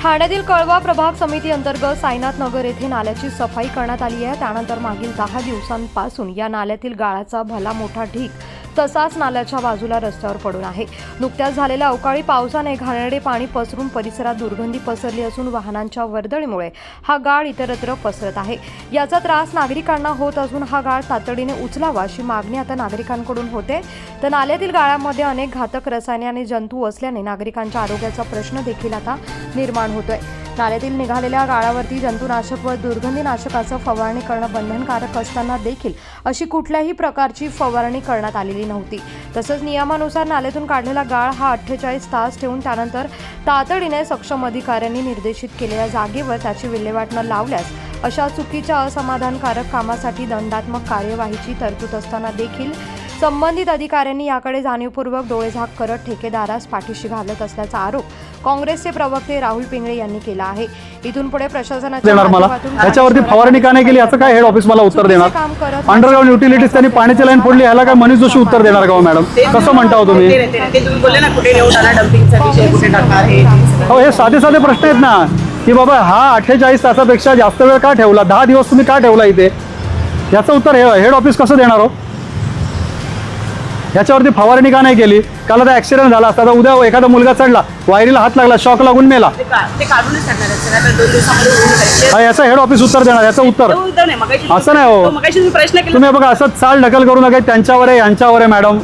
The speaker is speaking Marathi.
ठाण्यातील कळवा प्रभाग समिती अंतर्गत साईनाथ नगर येथे नाल्याची सफाई करण्यात आली आहे. त्यानंतर मागील दहा दिवसांपासून या नाल्यातील गाळाचा भला मोठा ढीक तसाच नाल्याच्या बाजूला रस्त्यावर पडून आहे. नुकत्याच झालेल्या अवकाळी पावसाने घाणेरडे पाणी पसरून परिसरात दुर्गंधी पसरली असून वाहनांच्या वर्दळीमुळे हा गाळ इतरत्र पसरत आहे. याचा त्रास नागरिकांना होत असून हा गाळ तातडीने उचलावा अशी मागणी आता नागरिकांकडून होते. तर नाल्यातील गाळ्यामध्ये अनेक घातक रसायने आणि जंतू असल्याने नागरिकांच्या आरोग्याचा प्रश्न देखील आता निर्माण होतोय. नाल्यातील निघालेल्या गाळावरती जंतुनाशक व दुर्गंधीनाशकाचं फवारणी करणं बंधनकारक असताना देखील अशी कुठल्याही प्रकारची फवारणी करण्यात आलेली नव्हती. तसंच नियमानुसार नाल्यातून काढलेला गाळ हा अठ्ठेचाळीस तास ठेवून त्यानंतर तातडीने सक्षम अधिकाऱ्यांनी निर्देशित केलेल्या जागेवर त्याची विल्हेवाट न लावल्यास अशा चुकीच्या असमाधानकारक कामासाठी दंडात्मक कार्यवाहीची तरतूद असताना देखील संबंधित अधिकाऱ्यांनी याकडे जाणीवपूर्वक डोळेझाक करत ठेकेदारास पाठीशी घालत असल्याचा आरोप काँग्रेसचे प्रवक्ते राहुल पिंगळे यांनी केला आहे. इथून पुढे प्रशासनाच्या देणार मला? ह्याच्यावरती फवारणी का नाही केली? याचं काय हेड ऑफिस मला उत्तर देणार? काम करत अंडरग्राऊंड युटिलिटीज त्यांनी पाण्याची लाईन फोडली ह्याला काय मनीष जोशी उत्तर देणार का हो मॅडम कसं म्हणता हो तुम्ही? ते ते- ते तुम्ही बोलले ना कुठे नेऊ टाका डम्पिंगचा विषय कुठे टाकणार हे ते. हो हे साधे साधे प्रश्न आहेत ना की बाबा हा अठ्ठेचाळीस तासापेक्षा जास्त वेळ का ठेवला? दहा दिवस तुम्ही का ठेवला इथे? याचं उत्तर हे हेड ऑफिस कसं देणार हो? याच्यावरती फवारणी का नाही केली? काल आता ऍक्सिडेंट झाला असता. उद्या एखादा मुलगा चढला. वायरीला हात लागला शॉक लागून मेला. याचं हेड ऑफिस उत्तर देणार याचं उत्तर. असं नाही हो. तुम्ही बघा असं चाल ढकल करू नका. त्यांच्यावर आहे यांच्यावर आहे मॅडम